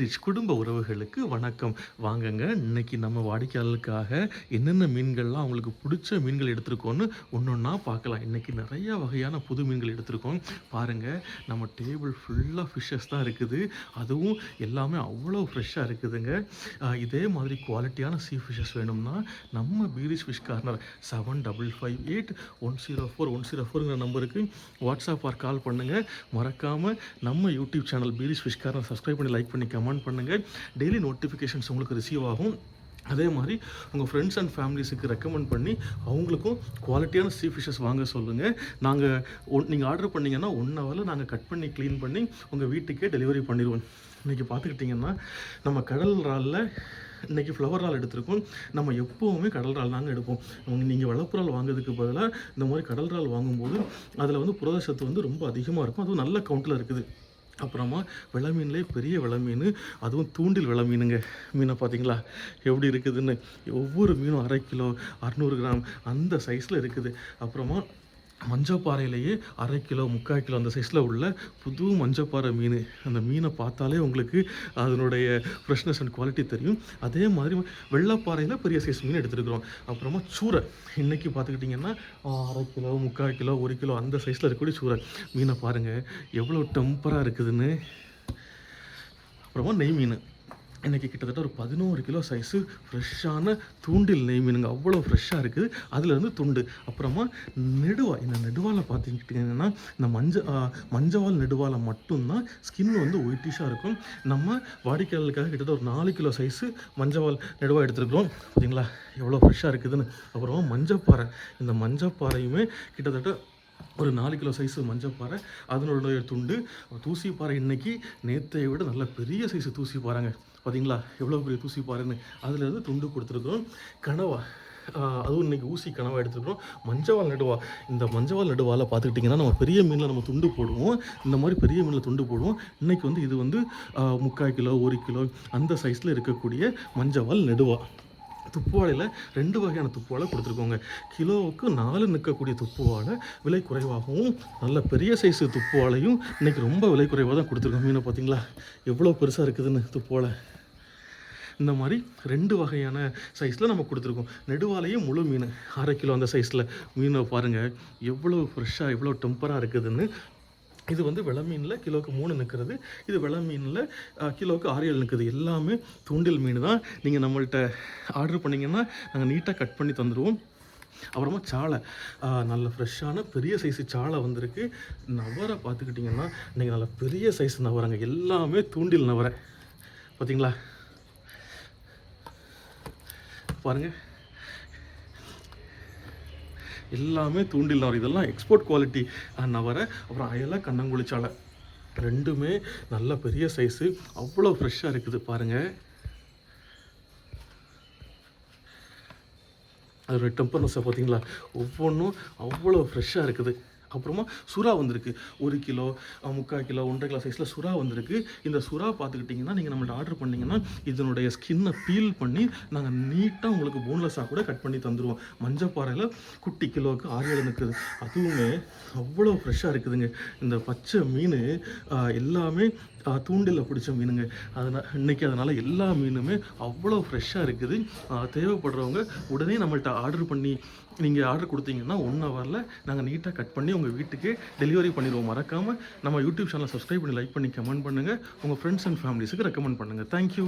Rich குடும்ப உறவுகளுக்கு வணக்கம். வாங்கங்க இன்னைக்கு நம்ம வாடிக்கையாளருக்காக என்னென்ன மீன்கள்லாம் அவங்களுக்கு பிடிச்ச மீன்கள் எடுத்திருக்கோன்னு ஒன்று ஒன்றா பார்க்கலாம். இன்றைக்கி நிறைய வகையான புது மீன்கள் எடுத்திருக்கோம். பாருங்க நம்ம டேபிள் ஃபுல்லாக ஃபிஷ்ஷஸ் தான் இருக்குது. அதுவும் எல்லாமே அவ்வளோ ஃப்ரெஷ்ஷாக இருக்குதுங்க. இதே மாதிரி குவாலிட்டியான சீ ஃபிஷ்ஷஸ் வேணும்னா நம்ம fresh fish corner seven double five eight one zero four one zero ஃபோருங்கிற நம்பருக்கு வாட்ஸ்அப் ஆர் கால் பண்ணுங்கள் மறக்காமல் நம்ம YouTube channel fresh fish corner subscribe பண்ணி லைக் பண்ணிக்காம கமெண்ட் பண்ணுங்கள் டெய்லி நோட்டிஃபிகேஷன்ஸ் உங்களுக்கு ரிசீவ் ஆகும். அதே மாதிரி உங்கள் ஃப்ரெண்ட்ஸ் அண்ட் ஃபேமிலிஸுக்கு ரெக்கமெண்ட் பண்ணி அவங்களுக்கும் குவாலிட்டியான சீ ஃபிஷ்ஷஸ் வாங்க சொல்லுங்கள் நாங்கள் ஒன் நீங்கள் ஆர்டர் பண்ணீங்கன்னா ஒன் ஹவரில் நாங்கள் கட் பண்ணி க்ளீன் பண்ணி உங்கள் வீட்டுக்கே டெலிவரி பண்ணிடுவோம். இன்றைக்கி பார்த்துக்கிட்டிங்கன்னா நம்ம கடல் இறாலில் இன்றைக்கி ஃப்ளவர் இறால் எடுத்திருக்கோம். நம்ம எப்போவுமே கடல் இறால் தாங்க எடுப்போம். நீங்கள் வளப்புறால் வாங்குறதுக்கு பதிலாக இந்த மாதிரி கடல் இறால் வாங்கும்போது அதில் வந்து புரத சத்து வந்து ரொம்ப அதிகமாக இருக்கும். அதுவும் நல்ல கவுண்டில் இருக்குது. அப்புறமா விலை மீன்லேயே பெரிய விலை மீன் அதுவும் தூண்டில் விலை மீனுங்க மீனை பார்த்தீங்களா? எப்படி இருக்குதுன்னு. ஒவ்வொரு மீனும் அரை கிலோ அறநூறு கிராம் அந்த சைஸில் இருக்குது. அப்புறமா மஞ்சப்பாறையிலேயே அரை கிலோ முக்கால் கிலோ அந்த சைஸில் உள்ள புது மஞ்சப்பாறை மீன். அந்த மீனை பார்த்தாலே உங்களுக்கு அதனுடைய ஃப்ரெஷ்னஸ் அண்ட் குவாலிட்டி தெரியும். அதே மாதிரி வெள்ளப்பாறையில் பெரிய சைஸ் மீன் எடுத்துருக்குறோம். அப்புறமா சூரை இன்றைக்கி பார்த்துக்கிட்டிங்கன்னா அரை கிலோ முக்கால் கிலோ ஒரு கிலோ அந்த சைஸில் இருக்கக்கூடிய சூரை மீனை பாருங்கள் எவ்வளோ டெம்பராக இருக்குதுன்னு. அப்புறமா நெய் மீன். இன்றைக்கி கிட்டத்தட்ட ஒரு பதினோரு கிலோ சைஸு ஃப்ரெஷ்ஷான தூண்டில் நெய் மீனுங்க. அவ்வளோ ஃப்ரெஷ்ஷாக இருக்குது. அதில் வந்து துண்டு. அப்புறமா நெடுவா. இந்த நெடுவாலை பார்த்துக்கிட்டிங்கன்னா இந்த மஞ்ச மஞ்சவால் நெடுவாலை மட்டும்தான் ஸ்கின் வந்து ஒயிட்டிஷாக இருக்கும். நம்ம வாடிக்கையாளர்களுக்காக கிட்டத்தட்ட ஒரு நாலு கிலோ சைஸு மஞ்சவால் நெடுவா எடுத்துருக்குறோம். பார்த்தீங்களா எவ்வளோ ஃப்ரெஷ்ஷாக இருக்குதுன்னு. அப்புறமா மஞ்சப்பாறை. இந்த மஞ்சப்பாறையுமே கிட்டத்தட்ட ஒரு நாலு கிலோ சைஸு மஞ்சப்பாறை அதனுடைய துண்டு தூசி பாறை இன்னைக்கு நேற்றை விட நல்ல பெரிய சைஸு தூசி பாறைங்க பார்த்தீங்களா எவ்வளோ பெரிய தூசி பாறைன்னு அதில் இருந்து துண்டு கொடுத்துருக்கோம் கனவா அதுவும் இன்னைக்கு ஊசி கனவா எடுத்துருக்குறோம். மஞ்சவால் நடுவா. இந்த மஞ்சவால் நடுவால பார்த்துக்கிட்டிங்கன்னா நம்ம பெரிய மீனில் நம்ம துண்டு போடுவோம். இந்த மாதிரி பெரிய மீனில் துண்டு போடுவோம். இன்னைக்கு வந்து இது வந்து முக்கால் கிலோ ஒரு கிலோ அந்த சைஸில் இருக்கக்கூடிய மஞ்சவால் நெடுவா. துப்புவாளையில் ரெண்டு வகையான துப்புவாழை கொடுத்துருக்கோங்க. கிலோவுக்கு நாலு நிற்கக்கூடிய துப்புவாழை விலை குறைவாகவும் நல்ல பெரிய சைஸு துப்புவாழையும் இன்னைக்கு ரொம்ப விலை குறைவாக தான் கொடுத்துருக்கோம். மீனை பார்த்தீங்களா? எவ்வளோ பெருசாக இருக்குதுன்னு துப்புவாழை இந்த மாதிரி ரெண்டு வகையான சைஸில் நம்ம கொடுத்துருக்கோம். நெடுவாலையும் முழு மீன் அரை கிலோ அந்த சைஸில் மீனை பாருங்கள் எவ்வளோ ஃப்ரெஷ்ஷாக எவ்வளோ டெம்பராக இருக்குதுன்னு இது வந்து விளமீனில் கிலோவுக்கு மூணு நிற்கிறது இது வெள மீனில் கிலோவுக்கு ஆறு ஏழு நிற்குது எல்லாமே தூண்டில் மீன் தான். நீங்கள் நம்மள்கிட்ட ஆர்டர் பண்ணிங்கன்னா நாங்கள் நீட்டாக கட் பண்ணி தந்துடுவோம் அப்புறமா சாலை. நல்ல ஃப்ரெஷ்ஷான பெரிய சைஸு சாலை வந்திருக்கு. நவரை பார்த்துக்கிட்டிங்கன்னா நீங்கள் நல்ல பெரிய சைஸ் நவரங்க. எல்லாமே தூண்டில் நவரை. பார்த்தீங்களா பாருங்கள் எல்லாமே தூண்டில் அவர் இதெல்லாம் எக்ஸ்போர்ட் குவாலிட்டி நவரை அப்புறம் அயலா கண்ணங்குழி ரெண்டுமே நல்ல பெரிய சைஸு அவ்வளோ ஃப்ரெஷ்ஷாக இருக்குது பாருங்கள் அதோடய டெம்பர்னஸை பார்த்தீங்களா? ஒவ்வொன்றும் அவ்வளோ ஃப்ரெஷ்ஷாக இருக்குது. அப்புறமா சுறா வந்திருக்கு. ஒரு கிலோ முக்கால் கிலோ ஒன்றரை கிலோ சைஸில் சுறா வந்திருக்கு. இந்த சுறா பார்த்துக்கிட்டிங்கன்னா நீங்கள் நம்மள்ட்ட ஆர்டர் பண்ணிங்கன்னா இதனுடைய ஸ்கின்னை பீல் பண்ணி நாங்கள் நீட்டாக உங்களுக்கு போன்லெஸ்ஸாக கூட கட் பண்ணி தந்துடுவோம் மஞ்சப்பாறையில் குட்டி கிலோவுக்கு ஆறு ஏழு நிற்குது அதுவுமே அவ்வளோ ஃப்ரெஷ்ஷாக இருக்குதுங்க. இந்த பச்சை மீன் எல்லாமே தூண்டில் பிடிச்ச மீனுங்க. அதனால் இன்னைக்கு அதனால் எல்லா மீனுமே அவ்வளோ ஃப்ரெஷ்ஷாக இருக்குது. தேவைப்படுறவங்க உடனே நம்மள்கிட்ட ஆர்டர் பண்ணி நீங்கள் ஆர்டர் கொடுத்தீங்கன்னா ஒன் ஹவரில் நாங்கள் நீட்டாக கட் பண்ணி உங்கள் வீட்டுக்கு டெலிவரி பண்ணிடுவோம். மறக்காமல் நம்ம யூடியூப் சேனலை சப்ஸ்கிரைப் பண்ணி லைக் பண்ணி கமெண்ட் பண்ணுங்கள் உங்கள் ஃப்ரெண்ட்ஸ் அண்ட் ஃபேமிலிஸுக்கு ரெக்கமெண்ட் பண்ணுங்கள் தேங்க்யூ